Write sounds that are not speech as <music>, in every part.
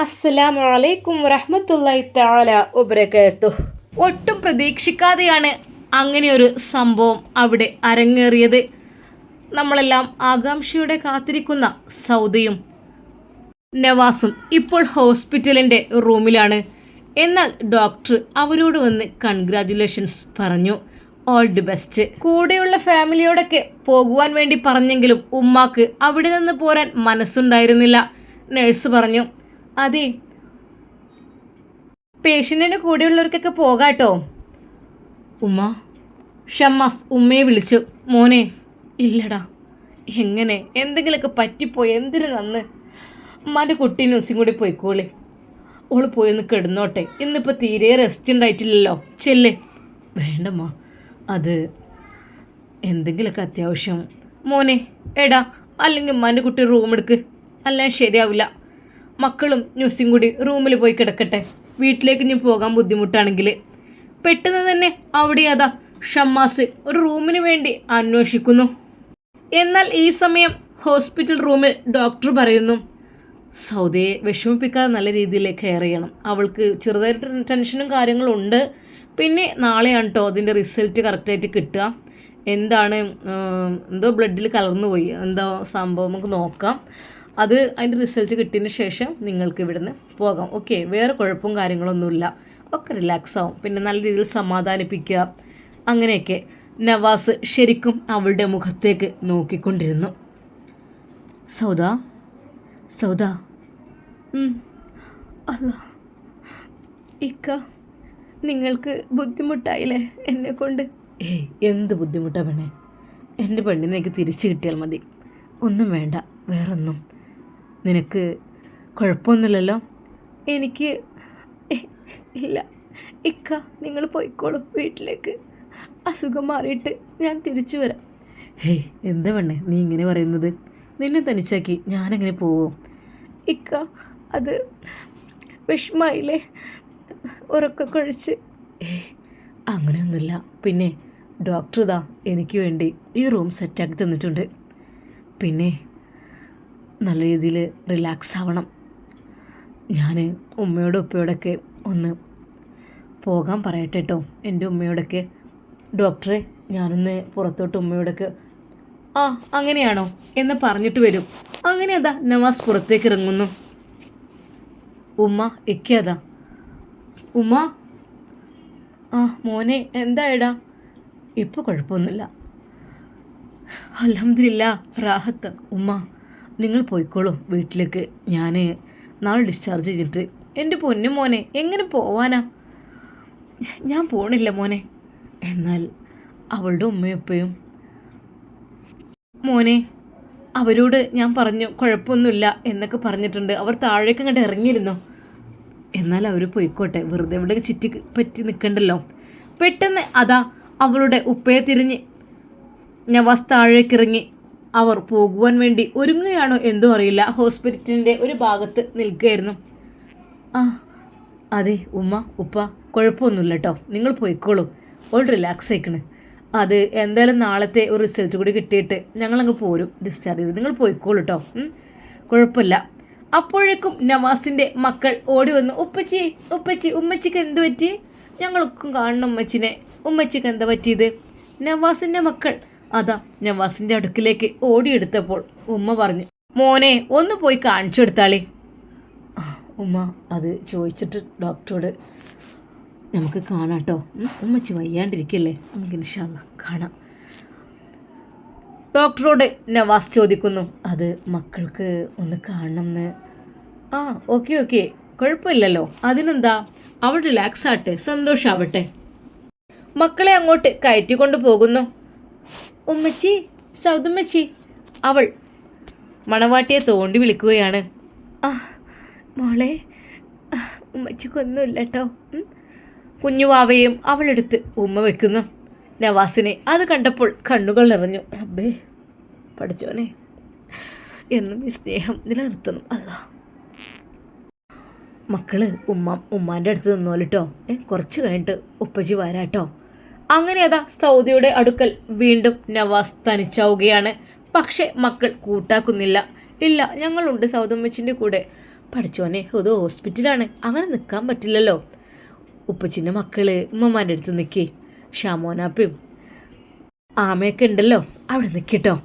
അസ്സലാമു അലൈക്കും വറഹമത്തല്ലായി തആല വബറകാത്തു ഒട്ടും പ്രതീക്ഷിക്കാതെയാണ് അങ്ങനെ ഒരു സംഭവം അവിടെ അരങ്ങേറിയത്. നമ്മളെല്ലാം ആകാംക്ഷയോടെ കാത്തിരിക്കുന്ന സൗദയും നവാസും ഇപ്പോൾ ഹോസ്പിറ്റലിന്റെ റൂമിലാണ്. എന്നാൽ ഡോക്ടർ അവരോട് വന്ന് കൺഗ്രാറ്റുലേഷൻസ് പറഞ്ഞു. All the best. കൂടെയുള്ള ഫാമിലിയോടൊക്കെ പോകുവാൻ വേണ്ടി പറഞ്ഞെങ്കിലും ഉമ്മാക്ക് അവിടെ നിന്ന് പോരാൻ മനസ്സുണ്ടായിരുന്നില്ല. നഴ്സ് പറഞ്ഞു അതെ. പേഷ്യന്റിന്റെ കൂടെയുള്ളവർക്കൊക്കെ പോകാട്ടോ. ഉമ്മ ഷമ്മാസ് ഉമ്മയെ വിളിച്ചു. മോനെ ഇല്ലടാ. എങ്ങനെ? എന്തെങ്കിലുമൊക്കെ പറ്റിപ്പോയി. എന്തിനു നന്ന്? ഉമ്മാന്റെ കുട്ടി ന്യൂസും കൂടി പോയിക്കോളി. ഓൾ പോയൊന്ന് കിടന്നോട്ടെ. ഇന്നിപ്പോൾ തീരെ റെസ്റ്റ് ഉണ്ടായിട്ടില്ലല്ലോ. ചെല്ലേ. വേണ്ടമ്മ അത് എന്തെങ്കിലുമൊക്കെ അത്യാവശ്യം. മോനെ എടാ. അല്ലെങ്കിൽ ഉമ്മാന്റെ കുട്ടി റൂം എടുക്ക്. അല്ല ശരിയാവില്ല. മക്കളും ന്യൂസും കൂടി റൂമിൽ പോയി കിടക്കട്ടെ. വീട്ടിലേക്ക് ഇനി പോകാൻ ബുദ്ധിമുട്ടാണെങ്കിൽ പെട്ടെന്ന് തന്നെ അവിടെ അതാ ഷമ്മാസ് ഒരു റൂമിന് വേണ്ടി അന്വേഷിക്കുന്നു. എന്നാൽ ഈ സമയം ഹോസ്പിറ്റൽ റൂമിൽ ഡോക്ടർ പറയുന്നു സൗദയെ വിഷമിപ്പിക്കാതെ നല്ല രീതിയിൽ കെയർ ചെയ്യണം. അവൾക്ക് ചെറുതായിട്ട് ടെൻഷനും കാര്യങ്ങളും ഉണ്ട്. പിന്നെ നാളെയാണ് കേട്ടോ അതിന്റെ റിസൾട്ട് കറക്റ്റായിട്ട് കിട്ടുക. എന്താണ് എന്തോ ബ്ലഡിൽ കലർന്നു പോയി എന്തോ സംഭവം? നമുക്ക് നോക്കാം. അത് അതിന്റെ റിസൾട്ട് കിട്ടിയതിന് ശേഷം നിങ്ങൾക്ക് ഇവിടുന്ന് പോകാം. ഓക്കെ വേറെ കുഴപ്പവും കാര്യങ്ങളൊന്നുമില്ല. ഒക്കെ റിലാക്സ് ആവും. പിന്നെ നല്ല രീതിയിൽ സമാധാനിപ്പിക്കുക. അങ്ങനെയൊക്കെ നവാസ് ശരിക്കും അവളുടെ മുഖത്തേക്ക് നോക്കിക്കൊണ്ടിരുന്നു. സൗദ സൗദ. അല്ല ഇക്ക നിങ്ങൾക്ക് ബുദ്ധിമുട്ടായില്ലേ എന്നെ കൊണ്ട്? ഏയ് എന്ത് ബുദ്ധിമുട്ടാണ് പെണ്ണേ? എന്റെ പെണ്ണിനെ എനിക്ക് തിരിച്ചു കിട്ടിയാൽ മതി. ഒന്നും വേണ്ട വേറൊന്നും. നിനക്ക് കുഴപ്പമൊന്നുമില്ലല്ലോ? എനിക്ക് ഇല്ല. ഇക്ക നിങ്ങൾ പോയിക്കോളൂ വീട്ടിലേക്ക്. അസുഖം മാറിയിട്ട് ഞാൻ തിരിച്ചു വരാം. ഹേയ് എന്താ പെണ്ണേ? നീ ഇങ്ങനെ പറയുന്നത്? നിന്നെ തനിച്ചാക്കി ഞാനങ്ങനെ പോവും? ഇക്ക അത് വിഷമായില്ലേ? ഉറക്കെ കഴിച്ച്. ഏയ് അങ്ങനെയൊന്നുമില്ല. പിന്നെ ഡോക്ടർ ഇതാ എനിക്ക് വേണ്ടി ഈ റൂം സെറ്റാക്കി തന്നിട്ടുണ്ട്. പിന്നെ നല്ല രീതിയിൽ റിലാക്സ് ആവണം. ഞാൻ ഉമ്മയോടും ഉപ്പയോടൊക്കെ ഒന്ന് പോകാൻ പറയട്ടെ കേട്ടോ എന്റെ ഉമ്മയോടൊക്കെ. ഡോക്ടറെ ഞാനൊന്ന് പുറത്തോട്ട് ഉമ്മയോടൊക്കെ ആ അങ്ങനെയാണോ? എന്ന് പറഞ്ഞിട്ട് വരും. അങ്ങനെ അതാ നവാസ് പുറത്തേക്ക് ഇറങ്ങുന്നു. ഉമ്മ ഇക്കതാ ഉമ്മ ആ മോനെ എന്താ എടാ ഇപ്പോൾ കുഴപ്പമൊന്നുമില്ല. അലഹമില്ല റാഹത്ത് ഉമ്മ. നിങ്ങൾ പോയിക്കോളൂ വീട്ടിലേക്ക്. ഞാൻ നാളെ ഡിസ്ചാർജ് ചെയ്തിട്ട് എന്റെ പൊന്നു മോനെ എങ്ങനെ പോവാനാ? ഞാൻ പോണില്ല മോനെ. എന്നാൽ അവളുടെ ഉമ്മയും ഉപ്പയും. മോനെ അവരോട് ഞാൻ പറഞ്ഞു കുഴപ്പമൊന്നുമില്ല എന്നൊക്കെ പറഞ്ഞിട്ടുണ്ട്. അവർ താഴേക്ക് അങ്ങോട്ട് ഇറങ്ങിയിരുന്നു. എന്നാൽ അവർ പോയിക്കോട്ടെ വെറുതെ ഇവിടെ ചുറ്റി പറ്റി നിൽക്കണ്ടല്ലോ പെട്ടെന്ന് അതാ അവളുടെ ഉപ്പയെ തിരിഞ്ഞ് നവാസ് താഴേക്കിറങ്ങി അവർ പോകുവാൻ വേണ്ടി ഒരുങ്ങുകയാണോ എന്തോ അറിയില്ല. ഹോസ്പിറ്റലിന്റെ ഒരു ഭാഗത്ത് നിൽക്കുകയായിരുന്നു. ആ അതെ ഉമ്മ ഉപ്പ കുഴപ്പമൊന്നുമില്ല കേട്ടോ നിങ്ങൾ പോയിക്കോളൂ. ഓൾ റിലാക്സ് ആയിക്കണ്. അത് എന്തായാലും നാളത്തെ ഒരു റിസൾട്ട് കൂടി കിട്ടിയിട്ട് ഞങ്ങളങ്ങ് പോരും ഡിസ്ചാർജ് ചെയ്ത്. നിങ്ങൾ പോയിക്കോളൂ കേട്ടോ കുഴപ്പമില്ല. അപ്പോഴേക്കും നവാസിന്റെ മക്കൾ ഓടി വന്നു. ഉപ്പച്ചി ഉപ്പച്ചി ഉമ്മച്ചിക്ക് എന്ത് പറ്റി? ഞങ്ങൾക്കും കാണണം ഉമ്മച്ചിനെ. ഉമ്മച്ചിക്ക് എന്താ പറ്റിയത്? നവാസിന്റെ മക്കൾ അതാ ഞാൻ വസിന്റെ അടുക്കിലേക്ക് ഓടിയെടുത്തപ്പോൾ ഉമ്മ പറഞ്ഞു മോനെ ഒന്ന് പോയി കാണിച്ചു കൊടുത്താളേ ഉമ്മ അത് ചോദിച്ചിട്ട് ഡോക്ടറോട് നമുക്ക് കാണാം കേട്ടോ ഉമ്മച്ചി വയ്യാണ്ടിരിക്കല്ലേ? നമുക്ക് ഇൻഷാല്ല കാണാം. ഡോക്ടറോട് നവാസ് ചോദിക്കുന്നു അത് മക്കൾക്ക് ഒന്ന് കാണണം എന്ന് ആ ഓക്കെ ഓക്കെ. കുഴപ്പമില്ലല്ലോ. അതിനെന്താ? അവൾ റിലാക്സ് ആട്ടെ സന്തോഷാവട്ടെ. മക്കളെ അങ്ങോട്ട് കയറ്റിക്കൊണ്ട് പോകുന്നു. ഉമ്മച്ചി സൗദമ്മച്ചി. അവൾ മണവാട്ടിയെ തോണ്ടി വിളിക്കുകയാണ്. ആ മോളെ ഉമ്മച്ചിക്കൊന്നുമില്ല കേട്ടോ. കുഞ്ഞുവാവയും അവളെടുത്ത് ഉമ്മ വെക്കുന്നു. നവാസിനെ അത് കണ്ടപ്പോൾ കണ്ണുകൾ നിറഞ്ഞു. റബ്ബേ പഠിച്ചോനെ എന്നും ഈ സ്നേഹം നിലനിർത്തണം അല്ല. മക്കൾ ഉമ്മ ഉമ്മാന്റെ അടുത്ത് നിന്നോലിട്ടോ. ഏ കുറച്ച് കഴിഞ്ഞിട്ട് ഉപ്പച്ചി വരാട്ടോ. അങ്ങനെ അതാ സൗദിയുടെ അടുക്കൽ വീണ്ടും നവാസ് തനിച്ചാവുകയാണ്. പക്ഷേ മക്കൾ കൂട്ടാക്കുന്നില്ല. ഇല്ല ഞങ്ങളുണ്ട് സൗദമ്മച്ചിന്റെ കൂടെ. പഠിച്ചോനെ ഇത് ഹോസ്പിറ്റലാണ്. അങ്ങനെ നിൽക്കാൻ പറ്റില്ലല്ലോ. ഉപ്പച്ചിന്റെ മക്കൾ ഉമ്മമാന്റെ അടുത്ത് നിൽക്കേ ഷാമോനാപ്പയും ആമയൊക്കെ ഉണ്ടല്ലോ അവിടെ നിൽക്കട്ടോ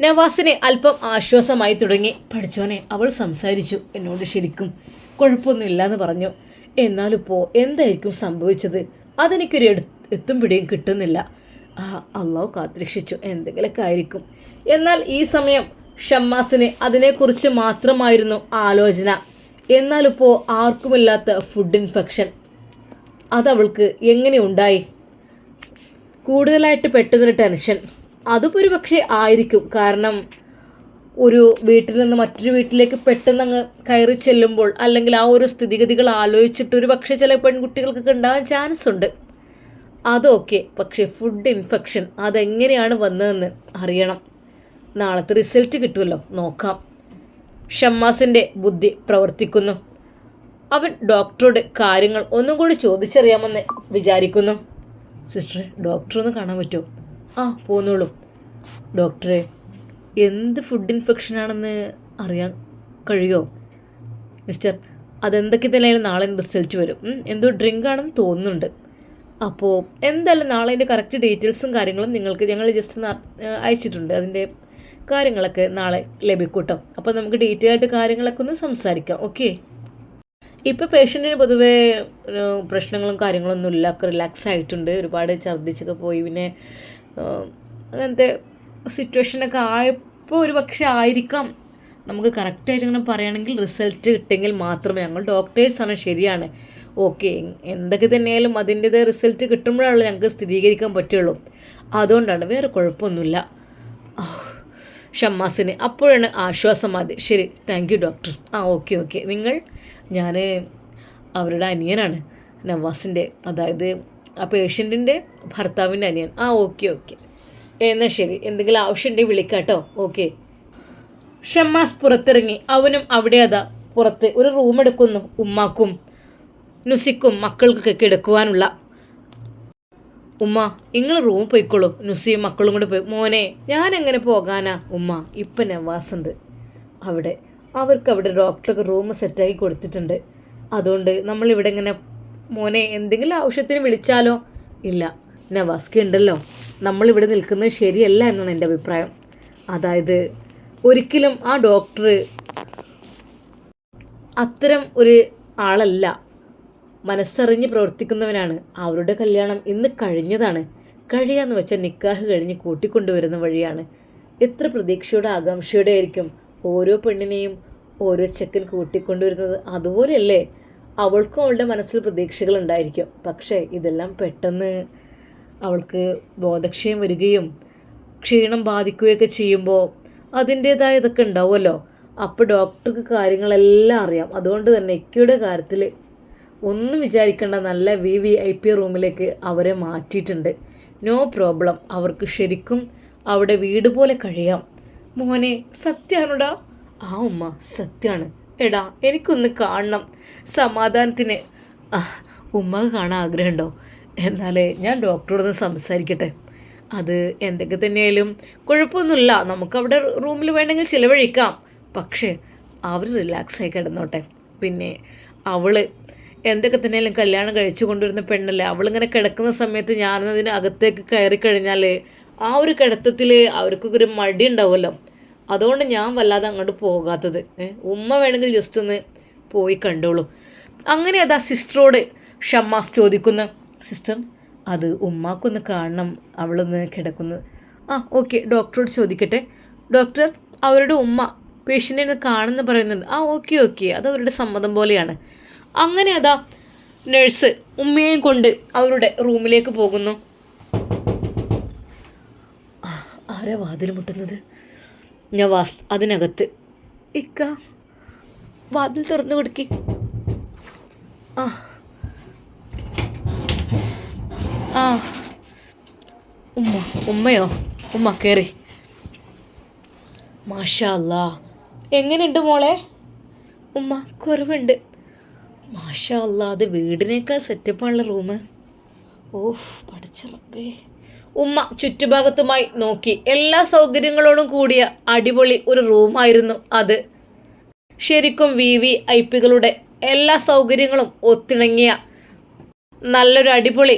നവാസിനെ അല്പം ആശ്വാസമായി തുടങ്ങി. പഠിച്ചോനെ അവൾ സംസാരിച്ചു. എന്നോട് ശരിക്കും കുഴപ്പമൊന്നുമില്ല എന്ന് പറഞ്ഞു. എന്നാലിപ്പോൾ എന്തായിരിക്കും സംഭവിച്ചത്? അതെനിക്കൊരു എടു എത്തും പിടിയും കിട്ടുന്നില്ല. ആ അള്ളാഹു കാത്തിരക്ഷിച്ചു. എന്തെങ്കിലുമൊക്കെ ആയിരിക്കും. എന്നാൽ ഈ സമയം ഷമ്മാസിന് അതിനെക്കുറിച്ച് മാത്രമായിരുന്നു ആലോചന. എന്നാലിപ്പോൾ ആർക്കുമില്ലാത്ത ഫുഡ് ഇൻഫെക്ഷൻ അതവൾക്ക് എങ്ങനെ ഉണ്ടായി? കൂടുതലായിട്ട് പെട്ടെന്നൊരു ടെൻഷൻ അതും ഒരു പക്ഷേ ആയിരിക്കും. കാരണം ഒരു വീട്ടിൽ നിന്ന് മറ്റൊരു വീട്ടിലേക്ക് പെട്ടെന്ന് അങ്ങ് കയറി ചെല്ലുമ്പോൾ അല്ലെങ്കിൽ ആ ഒരു സ്ഥിതിഗതികൾ ആലോചിച്ചിട്ട് ഒരു പക്ഷേ ചില പെൺകുട്ടികൾക്കൊക്കെ ഉണ്ടാകാൻ ചാൻസ് ഉണ്ട്. അതൊക്കെ. പക്ഷേ ഫുഡ് ഇൻഫെക്ഷൻ അതെങ്ങനെയാണ് വന്നതെന്ന് അറിയണം. നാളത്തെ റിസൾട്ട് കിട്ടുമല്ലോ. നോക്കാം. ഷമ്മാസിന്റെ ബുദ്ധി പ്രവർത്തിക്കുന്നു. അവൻ ഡോക്ടറോട് കാര്യങ്ങൾ ഒന്നും കൂടി ചോദിച്ചറിയാമെന്ന് വിചാരിക്കുന്നു. സിസ്റ്റർ ഡോക്ടറൊന്ന് കാണാൻ പറ്റുമോ? ആ പോന്നോളൂ. ഡോക്ടറെ എന്ത് ഫുഡ് ഇൻഫെക്ഷൻ ആണെന്ന് അറിയാൻ കഴിയുമോ മിസ്റ്റർ അതെന്തൊക്കെ തന്നെയായാലും നാളെ റിസൾട്ട് വരും. എന്തോ ഡ്രിങ്ക് ആണെന്ന് തോന്നുന്നുണ്ട്. അപ്പോൾ എന്തായാലും നാളെ അതിന്റെ കറക്റ്റ് ഡീറ്റെയിൽസും കാര്യങ്ങളും നിങ്ങൾക്ക് ഞങ്ങൾ ജസ്റ്റ് അയച്ചിട്ടുണ്ട്. അതിന്റെ കാര്യങ്ങളൊക്കെ നാളെ ലഭിക്കൂട്ടോ അപ്പോൾ നമുക്ക് ഡീറ്റെയിൽ ആയിട്ട് കാര്യങ്ങളൊക്കെ ഒന്ന് സംസാരിക്കാം. ഓക്കെ ഇപ്പോൾ പേഷ്യന്റിന് പൊതുവേ പ്രശ്നങ്ങളും കാര്യങ്ങളൊന്നും ഇല്ല. ഒക്കെ റിലാക്സ് ആയിട്ടുണ്ട്. ഒരുപാട് ഛർദ്ദിച്ചൊക്കെ പോയി. പിന്നെ അങ്ങനത്തെ സിറ്റുവേഷനൊക്കെ ആയപ്പോൾ ഒരു പക്ഷേ ആയിരിക്കാം. നമുക്ക് കറക്റ്റായിട്ട് ഇങ്ങനെ പറയുകയാണെങ്കിൽ റിസൾട്ട് കിട്ടിയെങ്കിൽ മാത്രമേ ഞങ്ങൾ ഡോക്ടേഴ്സാണ് ശരിയാണ്. ഓക്കെ എന്തൊക്കെ തന്നെയായാലും അതിന്റെതായ റിസൾട്ട് കിട്ടുമ്പോഴാണല്ലോ ഞങ്ങൾക്ക് സ്ഥിരീകരിക്കാൻ പറ്റുള്ളൂ. അതുകൊണ്ടാണ് വേറെ കുഴപ്പമൊന്നുമില്ല. ഷമ്മാസിന് അപ്പോഴാണ് ആശ്വാസം മതി ശരി താങ്ക് യു ഡോക്ടർ ആ ഓക്കെ ഓക്കെ. നിങ്ങൾ ഞാൻ അവരുടെ അനിയനാണ് നവാസിന്റെ അതായത് ആ പേഷ്യന്റിന്റെ ഭർത്താവിന്റെ അനിയൻ. ആ ഓക്കെ ഓക്കെ. എന്നാൽ ശരി എന്തെങ്കിലും ആവശ്യമുണ്ടെങ്കിൽ വിളിക്കാം കേട്ടോ. ഓക്കെ. ഷമ്മാസ് പുറത്തിറങ്ങി. അവനും അവിടെ അതാ പുറത്ത് ഒരു റൂം എടുക്കുന്നു. ഉമ്മാക്കും നുസിക്കും മക്കൾക്കൊക്കെ കിടക്കുവാനുള്ള. ഉമ്മ നിങ്ങൾ റൂം പോയിക്കോളൂ. നുസിയും മക്കളും കൂടെ പോയി. മോനെ ഞാൻ എങ്ങനെ പോകാനാ? ഉമ്മ ഇപ്പം നവാസുണ്ട്. അവിടെ. അവർക്ക് അവിടെ ഡോക്ടർക്ക് റൂം സെറ്റാക്കി കൊടുത്തിട്ടുണ്ട്. അതുകൊണ്ട് നമ്മളിവിടെ ഇങ്ങനെ മോനെ എന്തെങ്കിലും ആവശ്യത്തിന് വിളിച്ചാലോ? ഇല്ല. നവാസ്കി ഉണ്ടല്ലോ. നമ്മളിവിടെ നിൽക്കുന്നത് ശരിയല്ല എന്നാണ് എന്റെ അഭിപ്രായം. അതായത് ഒരിക്കലും ആ ഡോക്ടർ അത്തരം ഒരു ആളല്ല. മനസ്സറിഞ്ഞ് പ്രവർത്തിക്കുന്നവനാണ്. അവരുടെ കല്യാണം ഇന്ന് കഴിഞ്ഞതാണ്. കഴിയാന്ന് വെച്ച നിക്കാഹ് കഴിഞ്ഞ് കൂട്ടിക്കൊണ്ടുവരുന്ന വഴിയാണ്. എത്ര പ്രതീക്ഷയുടെ ആകാംക്ഷയുടെ ആയിരിക്കും ഓരോ പെണ്ണിനെയും ഓരോ ചെക്കൻ കൂട്ടിക്കൊണ്ടുവരുന്നത്. അതുപോലെയല്ലേ അവൾക്കും അവളുടെ മനസ്സിൽ പ്രതീക്ഷകൾ ഉണ്ടായിരിക്കും. പക്ഷേ ഇതെല്ലാം പെട്ടെന്ന് അവൾക്ക് ബോധക്ഷയം വരികയും ക്ഷീണം ബാധിക്കുകയൊക്കെ ചെയ്യുമ്പോൾ അതിന്റേതായ ഇതൊക്കെ ഉണ്ടാവുമല്ലോ. അപ്പോൾ ഡോക്ടർക്ക് കാര്യങ്ങളെല്ലാം അറിയാം. അതുകൊണ്ട് തന്നെ ഇക്കയുടെ കാര്യത്തിൽ ഒന്നും വിചാരിക്കേണ്ട നല്ല വി വി ഐ പി റൂമിലേക്ക് അവരെ മാറ്റിയിട്ടുണ്ട്. No problem. അവർക്ക് ശരിക്കും അവിടെ വീട് പോലെ കഴിയാം. മോനെ സത്യാണോടാ? ആ ഉമ്മ സത്യാണ്. എടാ എനിക്കൊന്ന് കാണണം. സമാധാനത്തിന്. ഉമ്മ കാണാൻ ആഗ്രഹമുണ്ടോ? എന്നാലേ ഞാൻ ഡോക്ടറോടൊന്ന് സംസാരിക്കട്ടെ. അത് എന്തൊക്കെ തന്നെയായാലും കുഴപ്പമൊന്നുമില്ല. നമുക്കവിടെ റൂമിൽ വേണമെങ്കിൽ ചിലവഴിക്കാം. പക്ഷേ അവർ റിലാക്സായി കിടന്നോട്ടെ. പിന്നെ അവൾ എന്തൊക്കെ തന്നെയാലും കല്യാണം കഴിച്ചു കൊണ്ടുവരുന്ന പെണ്ണല്ലേ? അവളിങ്ങനെ കിടക്കുന്ന സമയത്ത് ഞാനതിന് അകത്തേക്ക് കയറി കഴിഞ്ഞാൽ ആ ഒരു കിടത്തത്തിൽ അവർക്കൊക്കെ ഒരു മടി ഉണ്ടാവുമല്ലോ. അതുകൊണ്ട് ഞാൻ വല്ലാതെ അങ്ങോട്ട് പോകാത്തത്. ഉമ്മ വേണമെങ്കിൽ ജസ്റ്റ് ഒന്ന് പോയി കണ്ടോളൂ. അങ്ങനെ അതാ സിസ്റ്ററോട് ഷമ്മാസ് ചോദിക്കുന്ന. സിസ്റ്റർ അത് ഉമ്മാക്കൊന്ന് കാണണം. അവളൊന്ന് കിടക്കുന്നത് ആ ഓക്കെ ഡോക്ടറോട് ചോദിക്കട്ടെ. ഡോക്ടർ അവരുടെ ഉമ്മ പേഷ്യന്റിനെ കാണുന്ന പറയുന്നുണ്ട്. ആ ഓക്കെ ഓക്കെ അത് അവരുടെ സമ്മതം പോലെയാണ്. അങ്ങനെ അതാ നഴ്സ് ഉമ്മയെയും കൊണ്ട് അവരുടെ റൂമിലേക്ക് പോകുന്നു. ആരാ വാതിൽ മുട്ടുന്നത്? നവാസ് അതിനകത്ത്. ഇക്ക വാതിൽ തുറന്നു കൊടുക്കി. ആ. ആ. ഉമ്മ ഉമ്മയോ? ഉമ്മ കയറി മാഷാ എങ്ങനെയുണ്ട് മോളെ? ഉമ്മ കുറവുണ്ട്. മാഷാ അല്ല അത് വീടിനേക്കാൾ സെറ്റപ്പാണുള്ള റൂം ഓഹ് പഠിച്ചറപ്പേ ഉമ്മ ചുറ്റുഭാഗത്തുമായി നോക്കി എല്ലാ സൗകര്യങ്ങളോടും കൂടിയ അടിപൊളി ഒരു റൂമായിരുന്നു അത്. ശരിക്കും വി വി ഐ പികളുടെ എല്ലാ സൗകര്യങ്ങളും ഒത്തിണങ്ങിയ നല്ലൊരു അടിപൊളി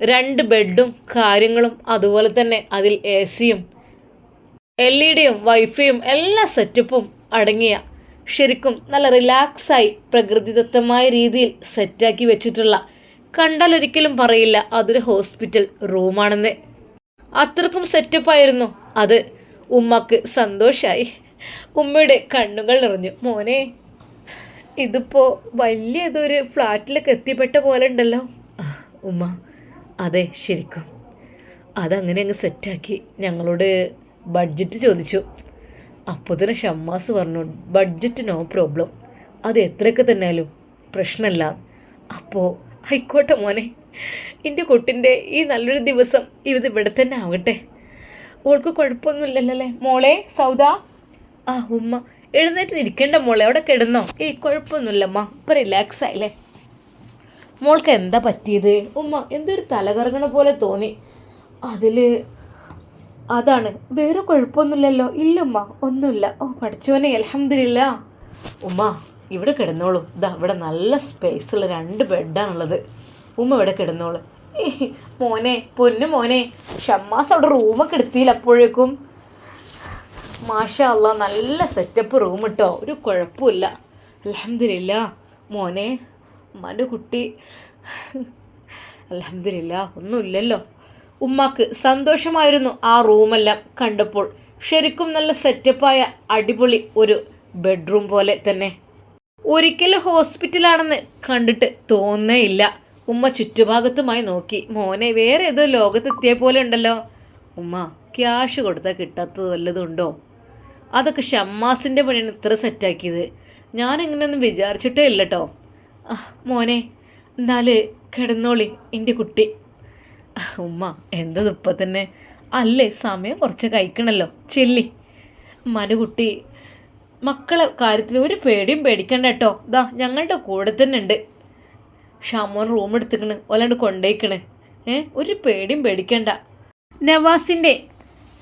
രണ്ട് ബെഡും കാര്യങ്ങളും അതുപോലെ തന്നെ അതിൽ എ സിയും എൽ ഇ ഡിയും വൈഫൈയും എല്ലാ സെറ്റപ്പും അടങ്ങിയ ശരിക്കും നല്ല റിലാക്സായി പ്രകൃതിദത്തമായ രീതിയിൽ സെറ്റാക്കി വെച്ചിട്ടുള്ള. കണ്ടാൽ ഒരിക്കലും പറയില്ല അതൊരു ഹോസ്പിറ്റൽ റൂമാണെന്ന്. അത്രക്കും സെറ്റപ്പായിരുന്നു അത്. ഉമ്മക്ക് സന്തോഷമായി ഉമ്മയുടെ കണ്ണുകൾ നിറഞ്ഞു. മോനെ ഇതിപ്പോൾ വലിയ ഇതൊരു ഫ്ലാറ്റിലൊക്കെ എത്തിപ്പെട്ട പോലെ ഉണ്ടല്ലോ. ഉമ്മ അതെ ശരിക്കും. അതങ്ങനെ അങ്ങ് സെറ്റാക്കി ഞങ്ങളോട് ബഡ്ജറ്റ് ചോദിച്ചു. അപ്പോൾ തന്നെ ഷമ്മാസ് പറഞ്ഞു ബഡ്ജറ്റ് നോ പ്രോബ്ലം അത് എത്രയൊക്കെ തന്നെയാലും പ്രശ്നമല്ല അപ്പോൾ ആയിക്കോട്ടെ മോനെ. എന്റെ കുട്ടിന്റെ ഈ നല്ലൊരു ദിവസം ഇത് ഇവിടെ തന്നെ ആവട്ടെ. ഓൾക്ക് കുഴപ്പമൊന്നുമില്ലല്ലേ മോളെ സൗദ. ആ ഉമ്മ. എഴുന്നേറ്റ് ഇരിക്കേണ്ട മോളെ. അവിടെ കിടന്നോ. ഏയ് കുഴപ്പമൊന്നുമില്ലമ്മ ഇപ്പം റിലാക്സ് ആയില്ലേ? മോൾക്ക് എന്താ പറ്റിയത്? ഉമ്മ എന്തൊരു തലകറങ്ങണ പോലെ തോന്നി. അതിൽ അതാണ്. വേറെ കുഴപ്പമൊന്നുമില്ലല്ലോ. ഇല്ലമ്മ ഒന്നുമില്ല. ഓ പഠിച്ചോനെ അലഹമില്ല ഉമ്മ ഇവിടെ കിടന്നോളൂ. ഇതാ ഇവിടെ നല്ല സ്പേസ് ഉള്ള രണ്ട് ബെഡാണുള്ളത് ഉമ്മ ഇവിടെ കിടന്നോളൂ. മോനെ പൊന്നു മോനെ. ഷമ്മാസ് അവിടെ റൂമൊക്കെ എടുത്തില്ല അപ്പോഴേക്കും. മാഷാ അല്ല നല്ല സെറ്റപ്പ് റൂം ഇട്ടോ. ഒരു കുഴപ്പമില്ല. അലഹമില്ല മോനെ ഉമ്മാന്റെ കുട്ടി. അലഹമില്ല ഒന്നുമില്ലല്ലോ. ഉമ്മാക്ക് സന്തോഷമായിരുന്നു ആ റൂമെല്ലാം കണ്ടപ്പോൾ. ശരിക്കും നല്ല സെറ്റപ്പായ അടിപൊളി ഒരു ബെഡ്റൂം പോലെ തന്നെ. ഒരിക്കലും ഹോസ്പിറ്റലാണെന്ന് കണ്ടിട്ട് തോന്നേയില്ല. ഉമ്മ ചുറ്റുഭാഗത്തുമായി നോക്കി. മോനെ വേറെ ഏതോ ലോകത്തെത്തിയ പോലെ ഉണ്ടല്ലോ. ഉമ്മ ക്യാഷ് കൊടുത്താൽ കിട്ടാത്തത് വല്ലതും ഉണ്ടോ? അതൊക്കെ ഷമ്മാസിന്റെ പണിയാണ് ഇത്ര സെറ്റാക്കിയത്. ഞാൻ എങ്ങനെയൊന്നും വിചാരിച്ചിട്ടേ ഇല്ലട്ടോ. മോനെ എന്നാൽ കിടന്നോളി എന്റെ കുട്ടി. <laughs> ഉമ്മ എന്തത് ഇപ്പം തന്നെ? അല്ലേ സമയം കുറച്ച് കഴിക്കണല്ലോ. ചെല്ലി. മനുകുട്ടി മക്കളെ കാര്യത്തിൽ ഒരു പേടിയും പേടിക്കണ്ട കേട്ടോ. ദാ ഞങ്ങളുടെ കൂടെ തന്നെ ഉണ്ട്. ഷാമോൻ റൂം എടുത്തിക്കണ് ഒലാണ്ട് കൊണ്ടേക്കണ്. ഏ ഒരു പേടിയും പേടിക്കണ്ട. നവാസിന്റെ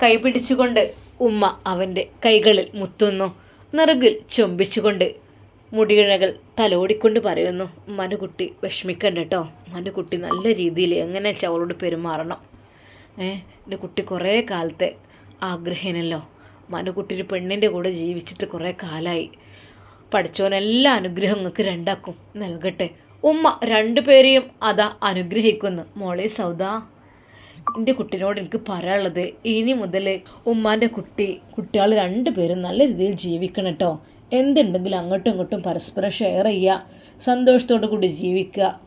കൈ പിടിച്ചുകൊണ്ട് ഉമ്മ അവന്റെ കൈകളിൽ മുത്തുന്നു. നിറകിൽ ചൊമ്പിച്ചുകൊണ്ട് മുടിയിഴകൾ തലോടിക്കൊണ്ട് പറയുന്നു മനുകുട്ടി കുട്ടി വിഷമിക്കണ്ട കേട്ടോ മനുകുട്ടി കുട്ടി നല്ല രീതിയിൽ എങ്ങനെ അവളോട് പെരുമാറണം? ഏ എന്റെ കുട്ടി കുറേ കാലത്തെ ആഗ്രഹനല്ലോ. മനുകുട്ടി കുട്ടി ഒരു പെണ്ണിന്റെ കൂടെ ജീവിച്ചിട്ട് കുറേ കാലമായി പഠിച്ചവനെല്ലാ അനുഗ്രഹം നിങ്ങൾക്ക് രണ്ടാക്കും നൽകട്ടെ. ഉമ്മ രണ്ടു പേരെയും അതാ അനുഗ്രഹിക്കുന്നു. മോളെ സൗദ എന്റെ കുട്ടിനോട് എനിക്ക് പറയാനുള്ളത് ഇനി മുതൽ ഉമ്മാന്റെ കുട്ടി കുട്ടികൾ രണ്ടുപേരും നല്ല രീതിയിൽ ജീവിക്കണം കേട്ടോ എന്തുണ്ടെങ്കിലും അങ്ങോട്ടും ഇങ്ങോട്ടും പരസ്പരം ഷെയർ ചെയ്യുക സന്തോഷത്തോടു കൂടി ജീവിക്കുക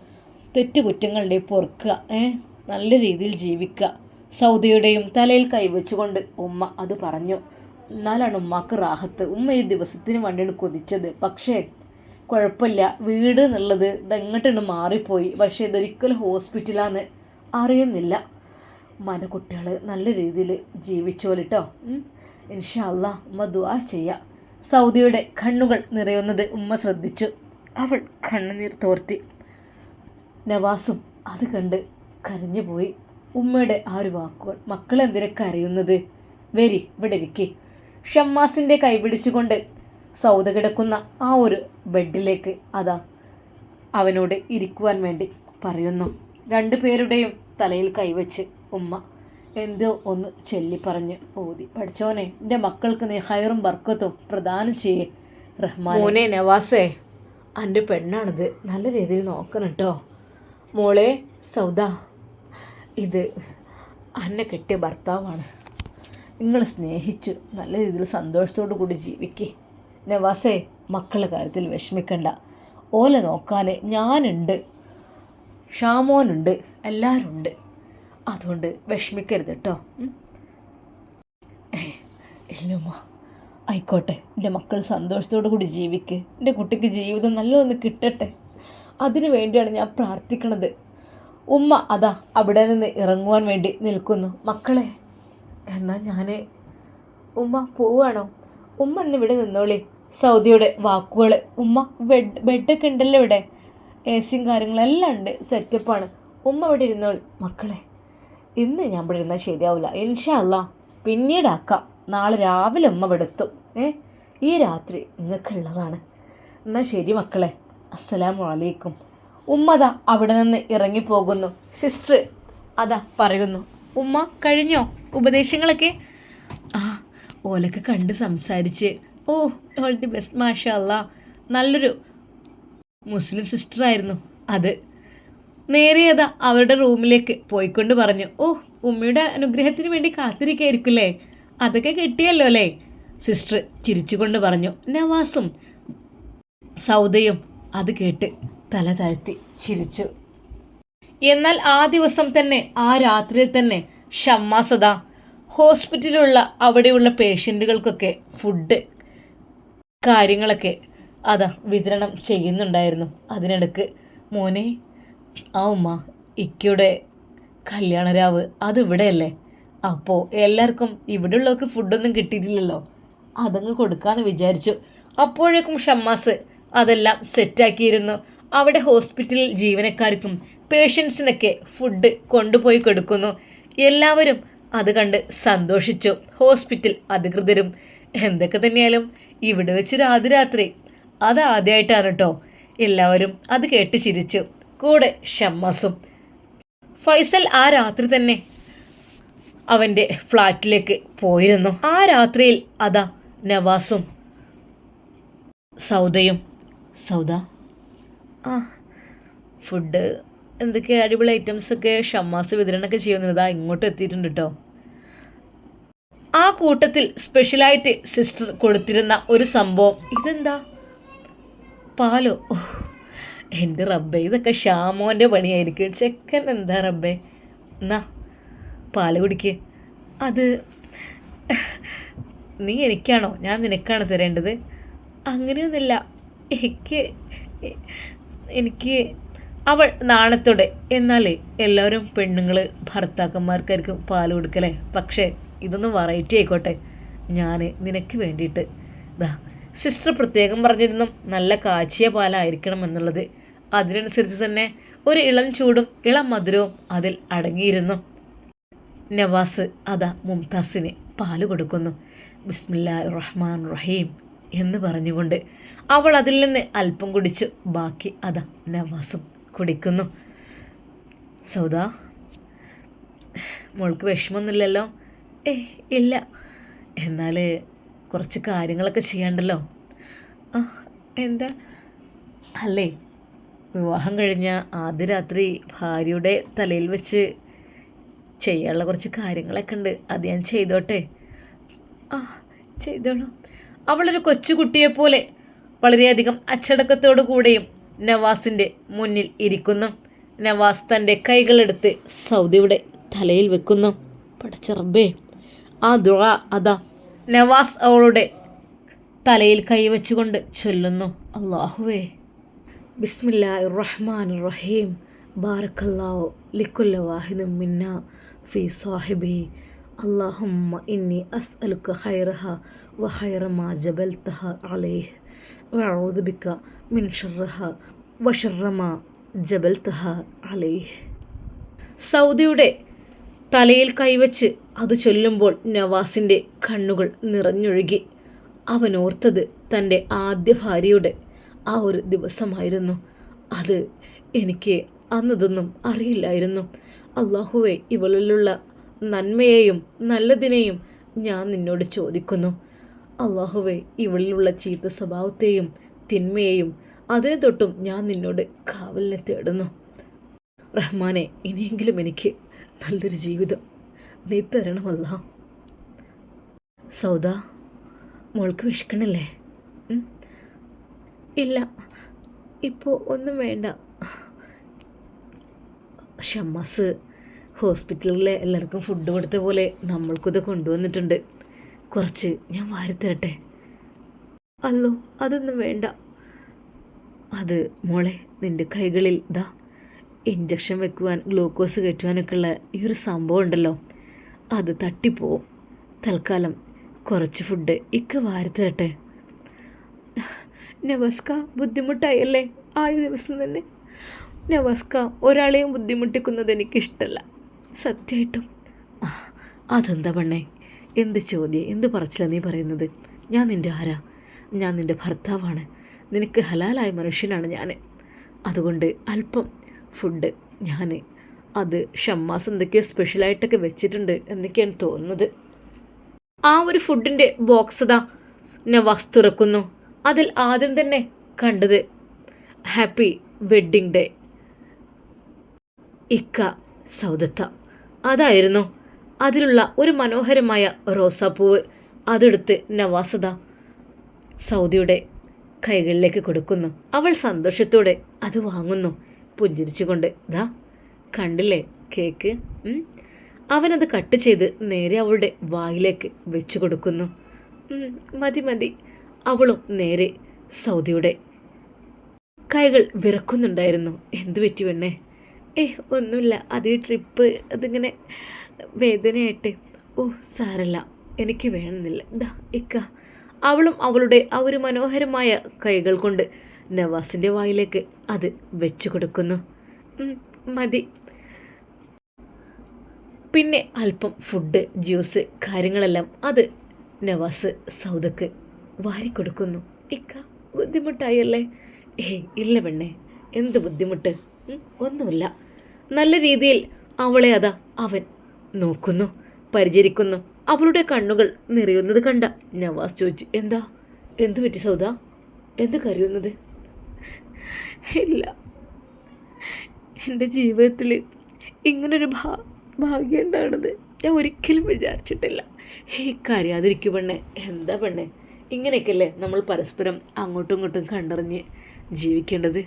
തെറ്റുകുറ്റങ്ങളുടെ പൊറുക്കുക ഏ? നല്ല രീതിയിൽ ജീവിക്കുക. സൗദിയുടെയും തലയിൽ കൈവച്ചുകൊണ്ട് ഉമ്മ അത് പറഞ്ഞു. എന്നാലാണ് ഉമ്മാക്ക് റാഹത്ത്. ഉമ്മ ഈ ദിവസത്തിന് വേണ്ടിയാണ് കൊതിച്ചത്. പക്ഷേ കുഴപ്പമില്ല. വീട് എന്നുള്ളത് ഇതെങ്ങോട്ടാണ് മാറിപ്പോയി. പക്ഷേ ഇതൊരിക്കലും ഹോസ്പിറ്റലാന്ന് അറിയുന്നില്ല. മന കുട്ടികൾ നല്ല രീതിയിൽ ജീവിച്ചോലിട്ടോ ഇൻഷാ ഉമ്മ ദുആ ചെയ്യാം. സൗദിയുടെ കണ്ണുകൾ നിറയുന്നത് ഉമ്മ ശ്രദ്ധിച്ചു. അവൾ കണ്ണുനീർ തോർത്തി. നവാസും അത് കണ്ട് കരഞ്ഞുപോയി ഉമ്മയുടെ ആ ഒരു വാക്കുകൾ മക്കളെന്തിനെ കരയുന്നത്? വരി ഇവിടെ ഇരിക്കേ. ഷമ്മാസിന്റെ കൈപിടിച്ചുകൊണ്ട് സൗദ കിടക്കുന്ന ആ ഒരു ബെഡിലേക്ക് അതാ അവനോട് ഇരിക്കുവാൻ വേണ്ടി പറയുന്നു. രണ്ടു പേരുടെയും തലയിൽ കൈവച്ച് ഉമ്മ എന്തോ ഒന്ന് ചൊല്ലി പറഞ്ഞ് ഓതി പഠിച്ചോനെ എന്റെ മക്കൾക്ക് നീ ഹൈറും ബർക്കത്തും പ്രദാനം ചെയ്യേ. റഹ്മാൻ മോനെ നവാസേ എന്റെ പെണ്ണാണിത്. നല്ല രീതിയിൽ നോക്കണം കേട്ടോ മോളെ സൗദ. ഇത് അന്നെ കെട്ടിയ ഭർത്താവാണ്. നിങ്ങൾ സ്നേഹിച്ചു നല്ല രീതിയിൽ സന്തോഷത്തോടു കൂടി ജീവിക്കേ. നവാസേ മക്കളുടെ കാര്യത്തിൽ വിഷമിക്കണ്ട. ഓലെ നോക്കാൻ ഞാനുണ്ട്. ഷാമോനുണ്ട്. എല്ലാവരും ഉണ്ട് അതുകൊണ്ട് വിഷമിക്കരുത് കേട്ടോ ഇല്ലമ്മ ആയിക്കോട്ടെ. എന്റെ മക്കൾ സന്തോഷത്തോടു കൂടി ജീവിക്ക്. എന്റെ കുട്ടിക്ക് ജീവിതം നല്ലതൊന്ന് കിട്ടട്ടെ. അതിനു വേണ്ടിയാണ് ഞാൻ പ്രാർത്ഥിക്കണത്. ഉമ്മ അതാ അവിടെ നിന്ന് ഇറങ്ങുവാൻ വേണ്ടി നിൽക്കുന്നു. മക്കളെ എന്നാൽ ഞാൻ ഉമ്മ പോവുകയാണോ? ഉമ്മ ഇന്ന് ഇവിടെ നിന്നോളി. സൗദിയുടെ വാക്കുകൾ ഉമ്മ ബെഡ് ബെഡൊക്കെ ഉണ്ടല്ലോ ഇവിടെ. എ സിയും കാര്യങ്ങളെല്ലാം ഉണ്ട്. സെറ്റപ്പാണ്. ഉമ്മ ഇവിടെ ഇരുന്നോളി. മക്കളെ ഇന്ന് ഞാൻ ഇവിടെ ഇരുന്നാൽ ശരിയാവില്ല ഇൻഷാ അല്ലാ പിന്നീടാക്കാം നാളെ രാവിലെ അമ്മ വെടുത്തും ഏ ഈ രാത്രി നിങ്ങൾക്കുള്ളതാണ് എന്നാൽ ശരി മക്കളെ. അസ്സലാമു അലൈക്കും. ഉമ്മത അവിടെ നിന്ന് ഇറങ്ങിപ്പോകുന്നു. സിസ്റ്റർ അതാ പറയുന്നു. ഉമ്മ കഴിഞ്ഞോ ഉപദേശങ്ങളൊക്കെ? ആ ഓലൊക്കെ കണ്ട് സംസാരിച്ച്. ഓ ഓൾ ദി ബെസ്റ്റ് മാഷ അല്ല നല്ലൊരു മുസ്ലിം സിസ്റ്ററായിരുന്നു. അത് നേരിയതാ അവരുടെ റൂമിലേക്ക് പോയിക്കൊണ്ട് പറഞ്ഞു ഓ ഉമ്മയുടെ അനുഗ്രഹത്തിന് വേണ്ടി കാത്തിരിക്കായിരിക്കില്ലേ? അതൊക്കെ കിട്ടിയല്ലോ അല്ലേ? സിസ്റ്റർ ചിരിച്ചുകൊണ്ട് പറഞ്ഞു നവാസും സൗദയും. അത് കേട്ട് തല താഴ്ത്തി ചിരിച്ചു. എന്നാൽ ആ ദിവസം തന്നെ ആ രാത്രിയിൽ തന്നെ ഷമ്മാസദ ഹോസ്പിറ്റലിലുള്ള അവിടെയുള്ള പേഷ്യന്റുകൾക്കൊക്കെ ഫുഡ് കാര്യങ്ങളൊക്കെ അതാ വിതരണം ചെയ്യുന്നുണ്ടായിരുന്നു. അതിനിടക്ക് മോനെ ആ ഉമ്മ ഇക്കയുടെ കല്യാണരാവ് അത് ഇവിടെയല്ലേ അപ്പോൾ എല്ലാവർക്കും ഇവിടെയുള്ളവർക്ക് ഫുഡൊന്നും കിട്ടിയിട്ടില്ലല്ലോ. അതങ്ങ് കൊടുക്കാമെന്ന് വിചാരിച്ചു. അപ്പോഴേക്കും ഷമ്മാസ് അതെല്ലാം സെറ്റാക്കിയിരുന്നു. അവിടെ ഹോസ്പിറ്റലിൽ ജീവനക്കാർക്കും പേഷ്യൻസിനൊക്കെ ഫുഡ് കൊണ്ടുപോയി കൊടുക്കുന്നു. എല്ലാവരും അത് കണ്ട് സന്തോഷിച്ചു. ഹോസ്പിറ്റൽ അധികൃതരും എന്തൊക്കെ തന്നെയാലും ഇവിടെ വെച്ചൊരു ആദ്യരാത്രി. അത് ആദ്യമായിട്ടാണ് കേട്ടോ എല്ലാവരും അത് കേട്ട് ചിരിച്ചു. കൂടെ ഷമ്മസും. ഫൈസൽ ആ രാത്രി തന്നെ അവന്റെ ഫ്ലാറ്റിലേക്ക് പോയിരുന്നു. ആ രാത്രിയിൽ അതാ നവാസും സൗദയും. സൗദ ആ ഫുഡ് എന്തൊക്കെ അടിപൊളി ഐറ്റംസ് ഒക്കെ ഷമ്മാസ് വിതരണമൊക്കെ ചെയ്യുന്നതാ ഇങ്ങോട്ട് എത്തിയിട്ടുണ്ട് കേട്ടോ ആ കൂട്ടത്തിൽ സ്പെഷ്യലായിട്ട് സിസ്റ്റർ കൊടുത്തിരുന്ന ഒരു സംഭവം. ഇതെന്താ? പാലോ? എന്റെ റബ്ബെ ഇതൊക്കെ ഷാമോന്റെ പണിയായിരിക്കും. ചെക്കൻ എന്താ റബ്ബേ? എന്നാ പാൽ കുടിക്ക്. അത് നീ എനിക്കാണോ? ഞാൻ നിനക്കാണ് തരേണ്ടത്. അങ്ങനെയൊന്നുമില്ല. എനിക്ക് എനിക്ക് അവൾ നാണത്തോടെ. എന്നാൽ എല്ലാവരും പെണ്ണുങ്ങൾ ഭർത്താക്കന്മാർക്കായിരിക്കും പാൽ കൊടുക്കലേ. പക്ഷേ ഇതൊന്ന് വെറൈറ്റി ആയിക്കോട്ടെ. ഞാൻ നിനക്ക് വേണ്ടിയിട്ട്. ഇതാ സിസ്റ്റർ പ്രത്യേകം പറഞ്ഞിരുന്നു. നല്ല കാച്ചിയ പാലായിരിക്കണം എന്നുള്ളത്. അതിനനുസരിച്ച് തന്നെ ഒരു ഇളം ചൂടും ഇളം മധുരവും അതിൽ അടങ്ങിയിരുന്നു. നവാസ് അതാ മുംതാസിന് പാൽ കൊടുക്കുന്നു. ബിസ്മില്ലാ റഹ്മാൻ റഹീം എന്ന് പറഞ്ഞുകൊണ്ട് അവൾ അതിൽ നിന്ന് അല്പം കുടിച്ചു. ബാക്കി അതാ നവാസും കുടിക്കുന്നു. സൗദ മോൾക്ക് വിഷമമൊന്നുമില്ലല്ലോ ഏ ഇല്ല. എന്നാൽ കുറച്ച് കാര്യങ്ങളൊക്കെ ചെയ്യണ്ടല്ലോ? എന്താ? അല്ലേ വിവാഹം കഴിഞ്ഞ ആദ്യ രാത്രി ഭാര്യയുടെ തലയിൽ വെച്ച് ചെയ്യാനുള്ള കുറച്ച് കാര്യങ്ങളൊക്കെ ഉണ്ട്. അത് ഞാൻ ചെയ്തോട്ടെ. ആ ചെയ്തോളൂ. അവളൊരു കൊച്ചുകുട്ടിയെപ്പോലെ വളരെയധികം അച്ചടക്കത്തോടു കൂടെയും നവാസിന്റെ മുന്നിൽ ഇരിക്കുന്നു. നവാസ് തന്റെ കൈകളെടുത്ത് സൗദിയുടെ തലയിൽ വെക്കുന്നു. പടച്ചറബേ ആ ദുഴ അതാ. നവാസ് അവളുടെ തലയിൽ കൈവച്ചുകൊണ്ട് ചൊല്ലുന്നു. അള്ളാഹുവേ ബിസ്മില്ലാ റഹ്മാൻ റഹീം ബാറക്കല്ലാവ് ലിക്കുല്ല വാഹിദു മിന്ന ഫി സാഹിബി അള്ളാഹുമ്മ ഇന്നി അസ് അലുക്ക ഹൈറഹ വ ഹൈറമ ജബൽ തഹ അലേഹ്. വഴുദിക്ക മിൻ ഷർറഹ വ ഷർറമ ജബൽ തഹ അലേഹ്. സൗദിയുടെ തലയിൽ കൈവച്ച് അത് ചൊല്ലുമ്പോൾ നവാസിന്റെ കണ്ണുകൾ നിറഞ്ഞൊഴുകി. അവനോർത്തത് തന്റെ ആദ്യ ഭാര്യയുടെ ആ ഒരു ദിവസമായിരുന്നു. അത് എനിക്ക് അന്നതൊന്നും അറിയില്ലായിരുന്നു. അള്ളാഹുവെ ഇവളിലുള്ള നന്മയെയും നല്ലതിനെയും ഞാൻ നിന്നോട് ചോദിക്കുന്നു. അള്ളാഹുവെ ഇവളിലുള്ള ചീത്ത സ്വഭാവത്തെയും തിന്മയെയും അതിനെ തൊട്ടും ഞാൻ നിന്നോട് കാവലിനെ തേടുന്നു. റഹ്മാനെ ഇനിയെങ്കിലും എനിക്ക് നല്ലൊരു ജീവിതം നീ തരണമല്ല സൗദ മോൾക്ക് വിശക്കണില്ലേ? ഉം? ഇല്ല. ഇപ്പോൾ ഒന്നും വേണ്ട. ഷമ്മസ് ഹോസ്പിറ്റലിലെ എല്ലാവർക്കും ഫുഡ് കൊടുത്ത പോലെ നമ്മൾക്കിത് കൊണ്ടുവന്നിട്ടുണ്ട്. കുറച്ച് ഞാൻ വാരിത്തരട്ടെ? അല്ലോ അതൊന്നും വേണ്ട. അത് മോളെ നിന്റെ കൈകളിൽ ദാ ഇഞ്ചക്ഷൻ വെക്കുവാൻ ഗ്ലൂക്കോസ് കയറ്റുവാനൊക്കെ ഉള്ള ഈ ഒരു സംഭവം ഉണ്ടല്ലോ. അത് തട്ടിപ്പോവും തൽക്കാലം കുറച്ച് ഫുഡ് ഇക്ക വാരിത്തരട്ടെ? നവസ്ക ബുദ്ധിമുട്ടായല്ലേ? ആദ്യ ദിവസം തന്നെ. നവസ്ക ഒരാളെയും ബുദ്ധിമുട്ടിക്കുന്നത് എനിക്കിഷ്ടമല്ല സത്യമായിട്ടും അതെന്താ പെണ്ണേ? എന്ത് ചോദ്യം? എന്ത് പറച്ചില്ല നീ പറയുന്നത്? ഞാൻ നിന്റെ ആരാ? ഞാൻ നിന്റെ ഭർത്താവാണ്. നിനക്ക് ഹലാലായ മനുഷ്യനാണ് ഞാൻ അതുകൊണ്ട് അല്പം ഫുഡ് ഞാൻ അത് ഷമ്മാസ് എന്തൊക്കെയോ സ്പെഷ്യലായിട്ടൊക്കെ വെച്ചിട്ടുണ്ട് എന്നൊക്കെയാണ് തോന്നുന്നത്. ആ ഒരു ഫുഡിന്റെ ബോക്സ് ഇതാ. നവാസ് തുറക്കുന്നു. അതിൽ ആദ്യം തന്നെ കണ്ടത് ഹാപ്പി വെഡ്ഡിങ് ഡേ. ഇക്ക സൗദത്ത. അതായിരുന്നു അതിലുള്ള ഒരു മനോഹരമായ റോസാപ്പൂവ്. അതെടുത്ത് നവാസത സൗദിയുടെ കൈകളിലേക്ക് കൊടുക്കുന്നു. അവൾ സന്തോഷത്തോടെ അത് വാങ്ങുന്നു. പുഞ്ചിരിച്ചുകൊണ്ട് ദാ കണ്ടില്ലേ കേക്ക്? അവനത് കട്ട് ചെയ്ത് നേരെ അവളുടെ വായിലേക്ക് വെച്ചു കൊടുക്കുന്നു. മതി മതി. അവളും നേരെ സൗദിയുടെ. കൈകൾ വിറക്കുന്നുണ്ടായിരുന്നു. എന്തു പറ്റി പെണ്ണേ? ഏ ഒന്നുമില്ല. അത് ഈ ട്രിപ്പ് അതിങ്ങനെ വേദനയായിട്ട്. ഓ സാരല്ല. എനിക്ക് വേണമെന്നില്ല. ദാ ഇക്ക. അവളും അവളുടെ ആ ഒരു മനോഹരമായ കൈകൾ കൊണ്ട് നവാസിന്റെ വായിലേക്ക് അത് വെച്ചു കൊടുക്കുന്നു. മതി. പിന്നെ അല്പം ഫുഡ് ജ്യൂസ് കാര്യങ്ങളെല്ലാം അത് നവാസ് സൗദക്ക് വാരിക്കൊടുക്കുന്നു. ഇക്ക ബുദ്ധിമുട്ടായല്ലേ? ഏയ് ഇല്ല പെണ്ണേ. എന്ത് ബുദ്ധിമുട്ട്? ഒന്നുമില്ല. നല്ല രീതിയിൽ അവളെ അതാ അവൻ നോക്കുന്നു പരിചരിക്കുന്നു. അവളുടെ കണ്ണുകൾ നിറയുന്നത് കണ്ട നവാസ് ചോദിച്ചു എന്താ? എന്തു പറ്റി സൗദ? എന്ത് കരയുന്നത്? ഇല്ല. എന്റെ ജീവിതത്തിൽ ഇങ്ങനൊരു ഭാ ഭാഗ്യം ഉണ്ടാകുന്നത് ഞാൻ ഒരിക്കലും വിചാരിച്ചിട്ടില്ല. ഈ കരയാതിരിക്കു പെണ്ണെ. എന്താ പെണ്ണെ? ഇങ്ങനെയൊക്കെയല്ലേ നമ്മൾ പരസ്പരം അങ്ങോട്ടും ഇങ്ങോട്ടും കണ്ടറിഞ്ഞ് ജീവിക്കേണ്ടത്?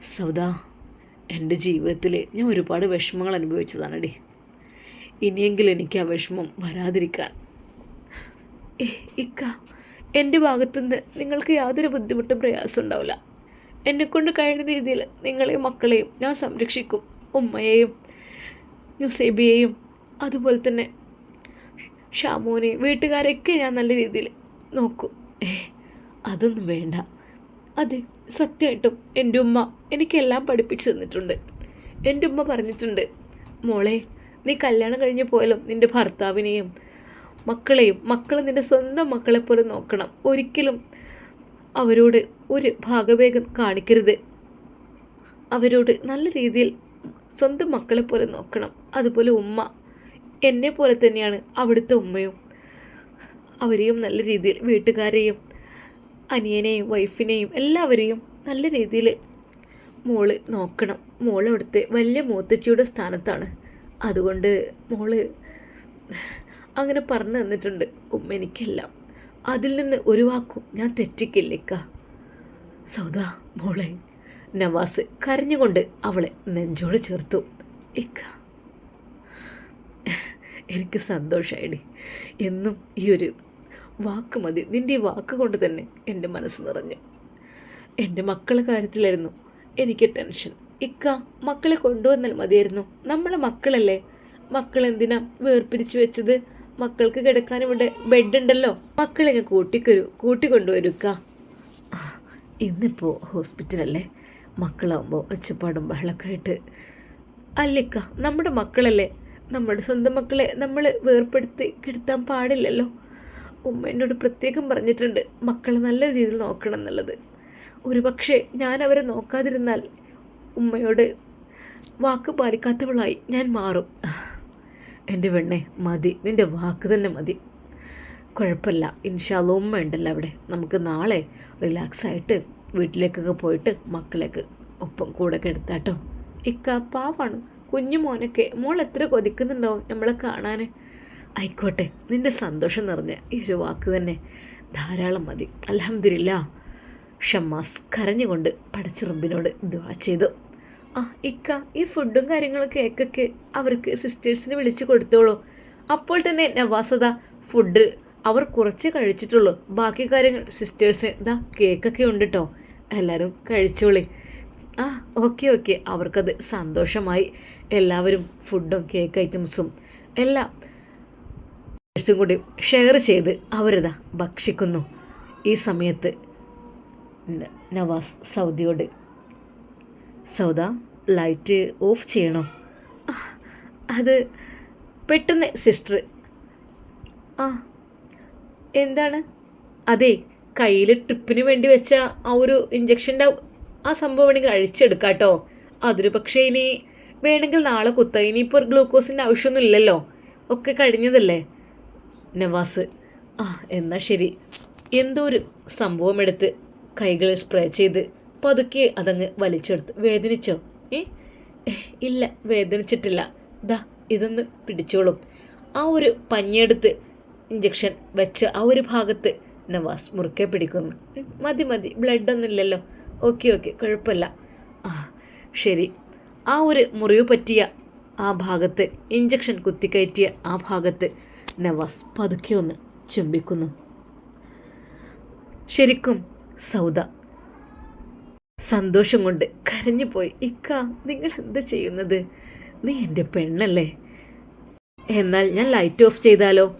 സൗദ എന്റെ ജീവിതത്തിൽ ഞാൻ ഒരുപാട് വിഷമങ്ങൾ അനുഭവിച്ചതാണടി. ഇനിയെങ്കിലും എനിക്ക് ആ വിഷമം വരാതിരിക്കാൻ. ഇക്ക എന്റെ ഭാഗത്തുനിന്ന് നിങ്ങൾക്ക് യാതൊരു ബുദ്ധിമുട്ടും പ്രയാസം ഉണ്ടാവില്ല. എന്നെക്കൊണ്ട് കഴിയുന്ന രീതിയിൽ നിങ്ങളെയും മക്കളെയും ഞാൻ സംരക്ഷിക്കും. ഉമ്മയെയും നുസേബിയെയും അതുപോലെ തന്നെ ഷാമോനെയും വീട്ടുകാരെയൊക്കെ ഞാൻ നല്ല രീതിയിൽ നോക്കും. അതൊന്നും വേണ്ട. അതെ സത്യമായിട്ടും എന്റെ ഉമ്മ എനിക്കെല്ലാം പഠിപ്പിച്ചു തന്നിട്ടുണ്ട്. എന്റെ ഉമ്മ പറഞ്ഞിട്ടുണ്ട് മോളെ നീ കല്യാണം കഴിഞ്ഞ് പോയാലും നിന്റെ ഭർത്താവിനെയും മക്കളെയും മക്കൾ നിന്റെ സ്വന്തം മക്കളെ പോലെ നോക്കണം. ഒരിക്കലും അവരോട് ഒരു ഭാഗവേഗം കാണിക്കരുത്. അവരോട് നല്ല രീതിയിൽ സ്വന്തം മക്കളെ പോലെ നോക്കണം. അതുപോലെ ഉമ്മ എന്നെ പോലെ തന്നെയാണ് അവിടുത്തെ ഉമ്മയും. അവരെയും നല്ല രീതിയിൽ വീട്ടുകാരെയും അനിയനെയും വൈഫിനെയും എല്ലാവരെയും നല്ല രീതിയിൽ മോൾ നോക്കണം. മോളവിടുത്തെ വലിയ മൂത്തച്ചിയുടെ സ്ഥാനത്താണ്. അതുകൊണ്ട് മോൾ അങ്ങനെ പറഞ്ഞു തന്നിട്ടുണ്ട്. ഉമ്മ എനിക്കെല്ലാം. അതിൽ നിന്ന് ഒരു വാക്കും ഞാൻ തെറ്റിക്കില്ലിക്ക സൗദ മോളെ നവാസ് കരഞ്ഞുകൊണ്ട് അവളെ നെഞ്ചോട് ചേർത്തു. ഇക്ക. എനിക്ക് സന്തോഷമായിടി എന്നും ഈ ഒരു വാക്ക് മതി. നിന്റെ വാക്ക് കൊണ്ട് തന്നെ എന്റെ മനസ്സ് നിറഞ്ഞു. എന്റെ മക്കളെ കാര്യത്തിലായിരുന്നു എനിക്ക് ടെൻഷൻ. ഇക്ക മക്കളെ കൊണ്ടുവന്നാൽ മതിയായിരുന്നു. നമ്മളെ മക്കളല്ലേ? മക്കൾ എന്തിനാ വേർപിരിച്ച് വെച്ചത്? മക്കൾക്ക് കിടക്കാൻ ഇവിടെ ബെഡ് ഉണ്ടല്ലോ മക്കളെ കൂട്ടിക്കൊരു കൂട്ടിക്കൊണ്ടുവരുക്ക ഇന്നിപ്പോൾ ഹോസ്പിറ്റലല്ലേ? മക്കളാവുമ്പോൾ ഒച്ചപ്പാടും ബഹളമൊക്കെ ആയിട്ട്. അല്ലിക്ക നമ്മുടെ മക്കളല്ലേ? നമ്മുടെ സ്വന്തം മക്കളെ നമ്മൾ വേർപ്പെടുത്തി കിടത്താൻ പാടില്ലല്ലോ. ഉമ്മ എന്നോട് പ്രത്യേകം പറഞ്ഞിട്ടുണ്ട് മക്കളെ നല്ല രീതിയിൽ നോക്കണം എന്നുള്ളത്. ഒരുപക്ഷെ ഞാൻ അവരെ നോക്കാതിരുന്നാൽ ഉമ്മയോട് വാക്ക് പാലിക്കാത്തവളായി ഞാൻ മാറും. എന്റെ പെണ്ണെ മതി. നിന്റെ വാക്ക് തന്നെ മതി. കുഴപ്പമില്ല. ഇൻഷാല്ല ഉമ്മ ഉണ്ടല്ലോ അവിടെ. നമുക്ക് നാളെ റിലാക്സ് ആയിട്ട് വീട്ടിലേക്കൊക്കെ പോയിട്ട് മക്കളേക്ക് ഒപ്പം കൂടെ കെടുത്താട്ടോ ഇക്ക പാവാണ്. കുഞ്ഞു മോനൊക്കെ മോൾ എത്ര കൊതിക്കുന്നുണ്ടാവും നമ്മളെ കാണാൻ ആയിക്കോട്ടെ നിന്റെ സന്തോഷം നിറഞ്ഞ ഈ ഒരു വാക്ക് തന്നെ ധാരാളം മതി. അലഹമില്ല ഷമ്മാസ് കരഞ്ഞുകൊണ്ട് പടച്ചിറമ്പിനോട് ദ്വാ ചെയ്തു. ആ ഇക്ക ഈ ഫുഡും കാര്യങ്ങളും കേക്കൊക്കെ അവർക്ക് സിസ്റ്റേഴ്സിന് വിളിച്ചു കൊടുത്തോളൂ. അപ്പോൾ തന്നെ നവാസദ ഫുഡ് അവർ കുറച്ച് കഴിച്ചിട്ടുള്ളൂ. ബാക്കി കാര്യങ്ങൾ സിസ്റ്റേഴ്സ് ഇതാ കേക്കൊക്കെ ഉണ്ട് കേട്ടോ എല്ലാവരും കഴിച്ചോളി. ആ ഓക്കെ ഓക്കെ. അവർക്കത് സന്തോഷമായി. എല്ലാവരും ഫുഡും കേക്ക് ഐറ്റംസും എല്ലാം ും കൂടി ഷെയർ ചെയ്ത് അവരിതാ ഭക്ഷിക്കുന്നു. ഈ സമയത്ത് നവാസ് സൗദിയോട് സൗദ ലൈറ്റ് ഓഫ് ചെയ്യണോ? അത് പെട്ടെന്ന് സിസ്റ്റർ ആ എന്താണ്? അതെ കയ്യിൽ ട്രിപ്പിന് വേണ്ടി വെച്ച ആ ഒരു ഇഞ്ചക്ഷന്റെ ആ സംഭവം വേണമെങ്കിൽ അഴിച്ചെടുക്കാം കേട്ടോ അതൊരു പക്ഷേ ഇനി വേണമെങ്കിൽ നാളെ കുത്താം. ഇനിയിപ്പോൾ ഗ്ലൂക്കോസിന്റെ ആവശ്യമൊന്നും ഇല്ലല്ലോ ഒക്കെ കഴിഞ്ഞതല്ലേ? നവാസ്. ആ എന്നാൽ ശരി. എന്തോ ഒരു സംഭവം എടുത്ത് കൈകളിൽ സ്പ്രേ ചെയ്ത് പതുക്കെ അതങ്ങ് വലിച്ചെടുത്ത് വേദനിച്ചോ? ഏ? ഇല്ല വേദനിച്ചിട്ടില്ല. ദാ ഇതൊന്ന് പിടിച്ചോളും. ആ ഒരു പഞ്ഞെടുത്ത് ഇഞ്ചക്ഷൻ വെച്ച് ആ ഒരു ഭാഗത്ത് നവാസ് മുറുക്കെ പിടിക്കുന്നു. മതി മതി. ബ്ലഡൊന്നും ഇല്ലല്ലോ. Okay okay. കുഴപ്പമില്ല. ആ ശരി. ആ ഒരു മുറിവ് പറ്റിയ ആ ഭാഗത്ത് ഇഞ്ചക്ഷൻ കുത്തിക്കയറ്റിയ ആ ഭാഗത്ത് നവാസ് പതുക്കെ ഒന്ന് ചുംബിക്കുന്നു. ശരിക്കും സൗദ സന്തോഷം കൊണ്ട് കരഞ്ഞുപോയി ഇക്ക നിങ്ങൾ എന്ത് ചെയ്യുന്നത്? നീ എന്റെ പെണ്ണല്ലേ? എന്നാൽ ഞാൻ ലൈറ്റ് ഓഫ് ചെയ്താലോ?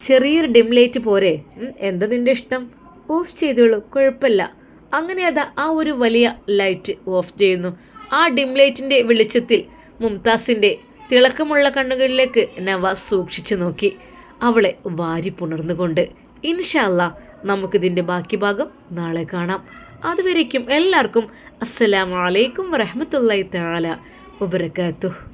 ചെറിയൊരു ഡിം ലൈറ്റ് പോരെ. എന്താ നിന്റെ ഇഷ്ടം? ഓഫ് ചെയ്തോളൂ കുഴപ്പമില്ല. അങ്ങനെ അതാ ആ ഒരു വലിയ ലൈറ്റ് ഓഫ് ചെയ്യുന്നു. ആ ഡിം ലൈറ്റിന്റെ വെളിച്ചത്തിൽ മുംതാസിന്റെ തിളക്കമുള്ള കണ്ണുകളിലേക്ക് നവാസ് സൂക്ഷിച്ചു നോക്കി. അവളെ വാരി പുണർന്നുകൊണ്ട്. ഇൻഷല്ല നമുക്കിതിന്റെ ബാക്കി ഭാഗം നാളെ കാണാം. അതുവരേക്കും എല്ലാവർക്കും അസ്സലാമലൈക്കും വറഹമത്തല്ലാ തആല വബറകാതുഹു.